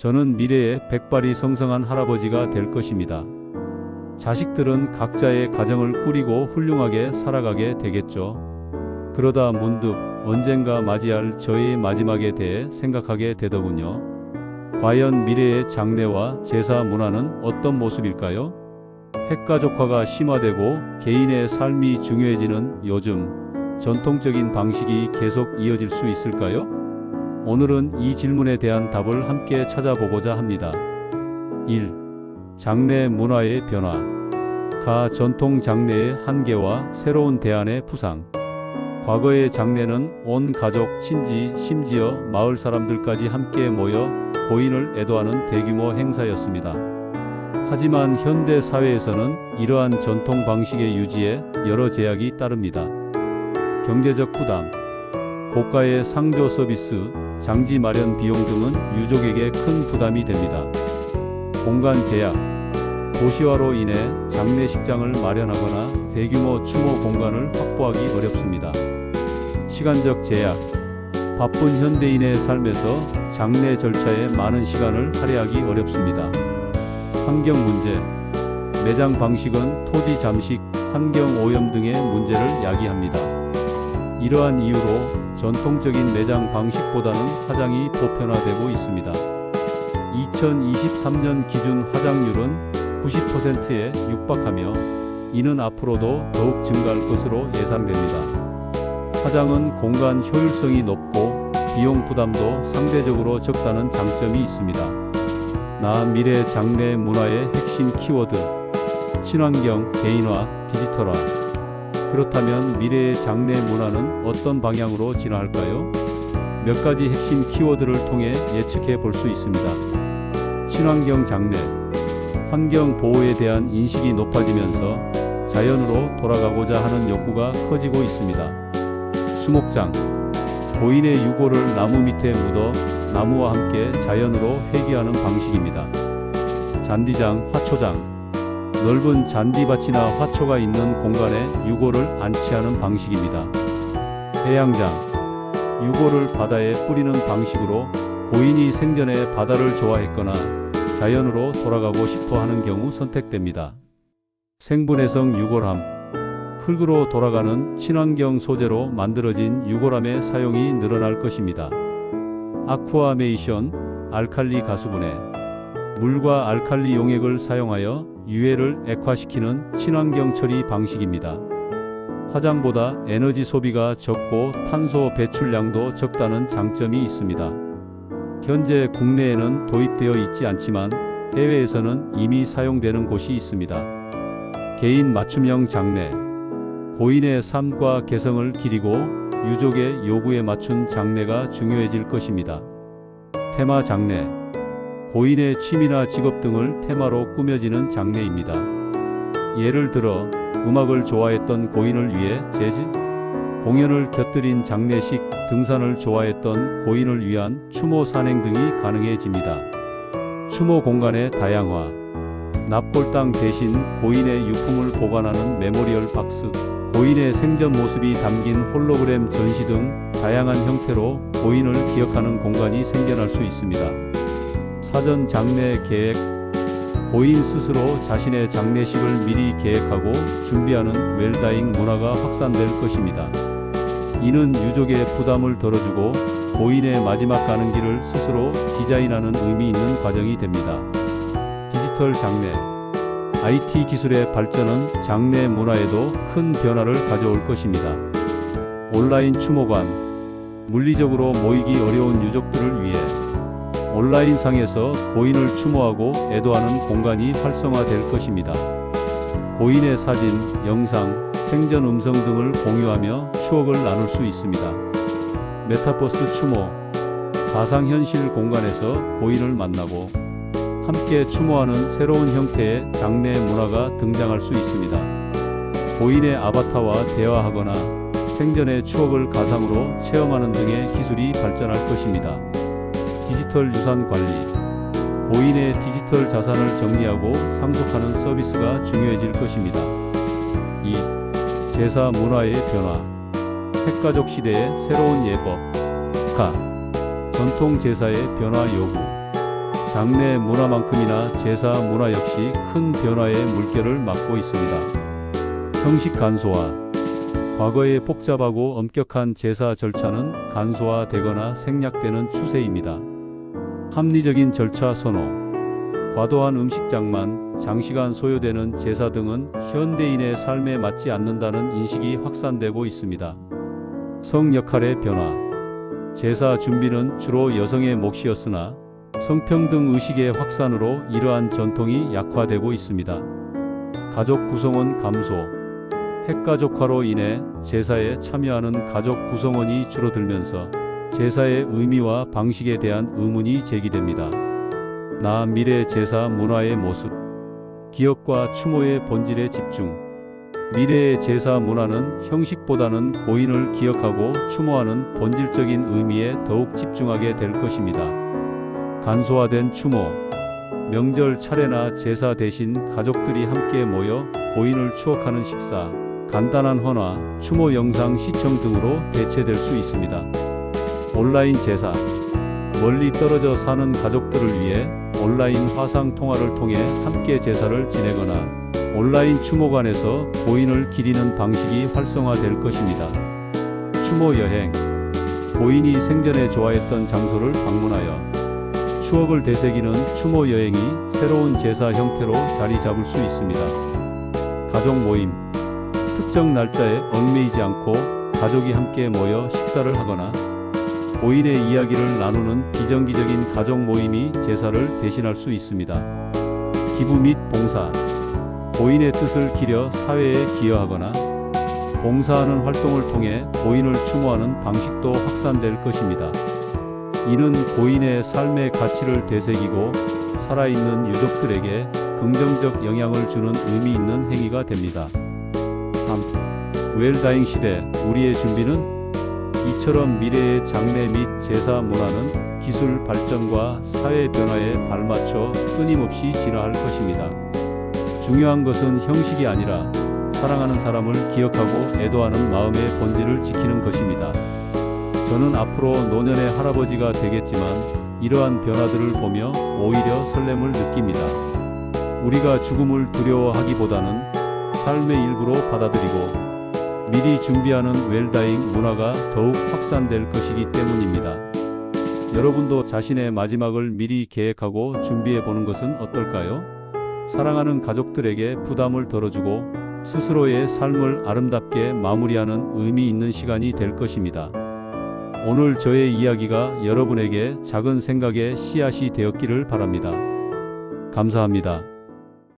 저는 미래의 백발이 성성한 할아버지가 될 것입니다. 자식들은 각자의 가정을 꾸리고 훌륭하게 살아가게 되겠죠. 그러다 문득 언젠가 맞이할 저의 마지막에 대해 생각하게 되더군요. 과연 미래의 장례와 제사 문화는 어떤 모습일까요? 핵가족화가 심화되고 개인의 삶이 중요해지는 요즘 전통적인 방식이 계속 이어질 수 있을까요? 오늘은 이 질문에 대한 답을 함께 찾아보고자 합니다. 1. 장례 문화의 변화. 가 전통 장례의 한계와 새로운 대안의 부상. 과거의 장례는 온 가족, 친지, 심지어 마을 사람들까지 함께 모여 고인을 애도하는 대규모 행사였습니다. 하지만 현대 사회에서는 이러한 전통 방식의 유지에 여러 제약이 따릅니다. 경제적 부담, 고가의 상조 서비스, 장지 마련 비용 등은 유족에게 큰 부담이 됩니다. 공간 제약, 도시화로 인해 장례식장을 마련하거나 대규모 추모 공간을 확보하기 어렵습니다. 시간적 제약, 바쁜 현대인의 삶에서 장례 절차에 많은 시간을 할애하기 어렵습니다. 환경 문제, 매장 방식은 토지 잠식, 환경 오염 등의 문제를 야기합니다. 이러한 이유로 전통적인 매장 방식보다는 화장이 보편화되고 있습니다. 2023년 기준 화장률은 90%에 육박하며 이는 앞으로도 더욱 증가할 것으로 예상됩니다. 화장은 공간 효율성이 높고 비용 부담도 상대적으로 적다는 장점이 있습니다. 나 미래 장례 문화의 핵심 키워드 친환경, 개인화, 디지털화 그렇다면 미래의 장례 문화는 어떤 방향으로 진화할까요? 몇 가지 핵심 키워드를 통해 예측해 볼 수 있습니다. 친환경 장례 환경 보호에 대한 인식이 높아지면서 자연으로 돌아가고자 하는 욕구가 커지고 있습니다. 수목장 고인의 유골을 나무 밑에 묻어 나무와 함께 자연으로 회귀하는 방식입니다. 잔디장, 화초장 넓은 잔디밭이나 화초가 있는 공간에 유골을 안치하는 방식입니다. 해양장 유골을 바다에 뿌리는 방식으로 고인이 생전에 바다를 좋아했거나 자연으로 돌아가고 싶어 하는 경우 선택됩니다. 생분해성 유골함 흙으로 돌아가는 친환경 소재로 만들어진 유골함의 사용이 늘어날 것입니다. 아쿠아메이션 알칼리 가수분해 물과 알칼리 용액을 사용하여 유해를 액화시키는 친환경 처리 방식입니다. 화장보다 에너지 소비가 적고 탄소 배출량도 적다는 장점이 있습니다. 현재 국내에는 도입되어 있지 않지만 해외에서는 이미 사용되는 곳이 있습니다. 개인 맞춤형 장례 고인의 삶과 개성을 기리고 유족의 요구에 맞춘 장례가 중요해질 것입니다. 테마 장례 고인의 취미나 직업 등을 테마로 꾸며지는 장례입니다. 예를 들어 음악을 좋아했던 고인을 위해 재즈 공연을 곁들인 장례식, 등산을 좋아했던 고인을 위한 추모 산행 등이 가능해집니다. 추모 공간의 다양화 납골당 대신 고인의 유품을 보관하는 메모리얼 박스 고인의 생전 모습이 담긴 홀로그램 전시 등 다양한 형태로 고인을 기억하는 공간이 생겨날 수 있습니다. 사전 장례 계획 고인 스스로 자신의 장례식을 미리 계획하고 준비하는 웰다잉 문화가 확산될 것입니다. 이는 유족의 부담을 덜어주고 고인의 마지막 가는 길을 스스로 디자인하는 의미 있는 과정이 됩니다. 디지털 장례 IT 기술의 발전은 장례 문화에도 큰 변화를 가져올 것입니다. 온라인 추모관 물리적으로 모이기 어려운 유족들을 온라인상에서 고인을 추모하고 애도하는 공간이 활성화될 것입니다. 고인의 사진, 영상, 생전 음성 등을 공유하며 추억을 나눌 수 있습니다. 메타버스 추모 가상현실 공간에서 고인을 만나고 함께 추모하는 새로운 형태의 장례 문화가 등장할 수 있습니다. 고인의 아바타와 대화하거나 생전의 추억을 가상으로 체험하는 등의 기술이 발전할 것입니다. 디지털 유산 관리 고인의 디지털 자산을 정리하고 상속하는 서비스가 중요해질 것입니다. 2. 제사 문화의 변화 핵가족 시대의 새로운 예법 가 전통 제사의 변화 요구 장례 문화만큼이나 제사 문화 역시 큰 변화의 물결을 맞고 있습니다. 형식 간소화 과거의 복잡하고 엄격한 제사 절차는 간소화되거나 생략되는 추세입니다. 합리적인 절차 선호 과도한 음식장만, 장시간 소요되는 제사 등은 현대인의 삶에 맞지 않는다는 인식이 확산되고 있습니다. 성 역할의 변화 제사 준비는 주로 여성의 몫이었으나 성평등 의식의 확산으로 이러한 전통이 약화되고 있습니다. 가족 구성원 감소 핵가족화로 인해 제사에 참여하는 가족 구성원이 줄어들면서 제사의 의미와 방식에 대한 의문이 제기됩니다. 나 미래 제사 문화의 모습 기억과 추모의 본질에 집중 미래의 제사 문화는 형식보다는 고인을 기억하고 추모하는 본질적인 의미에 더욱 집중하게 될 것입니다. 간소화된 추모 명절 차례나 제사 대신 가족들이 함께 모여 고인을 추억하는 식사 간단한 헌화, 추모 영상 시청 등으로 대체될 수 있습니다. 온라인 제사 멀리 떨어져 사는 가족들을 위해 온라인 화상 통화를 통해 함께 제사를 지내거나 온라인 추모관에서 고인을 기리는 방식이 활성화될 것입니다. 추모 여행 고인이 생전에 좋아했던 장소를 방문하여 추억을 되새기는 추모 여행이 새로운 제사 형태로 자리 잡을 수 있습니다. 가족 모임 특정 날짜에 얽매이지 않고 가족이 함께 모여 식사를 하거나 고인의 이야기를 나누는 비정기적인 가족 모임이 제사를 대신할 수 있습니다. 기부 및 봉사 고인의 뜻을 기려 사회에 기여하거나 봉사하는 활동을 통해 고인을 추모하는 방식도 확산될 것입니다. 이는 고인의 삶의 가치를 되새기고 살아있는 유족들에게 긍정적 영향을 주는 의미 있는 행위가 됩니다. 3. 웰다잉 시대 우리의 준비는 이처럼 미래의 장례 및 제사 문화는 기술 발전과 사회 변화에 발맞춰 끊임없이 진화할 것입니다. 중요한 것은 형식이 아니라 사랑하는 사람을 기억하고 애도하는 마음의 본질을 지키는 것입니다. 저는 앞으로 노년의 할아버지가 되겠지만 이러한 변화들을 보며 오히려 설렘을 느낍니다. 우리가 죽음을 두려워하기보다는 삶의 일부로 받아들이고 미리 준비하는 웰다잉 문화가 더욱 확산될 것이기 때문입니다. 여러분도 자신의 마지막을 미리 계획하고 준비해 보는 것은 어떨까요? 사랑하는 가족들에게 부담을 덜어주고 스스로의 삶을 아름답게 마무리하는 의미 있는 시간이 될 것입니다. 오늘 저의 이야기가 여러분에게 작은 생각의 씨앗이 되었기를 바랍니다. 감사합니다.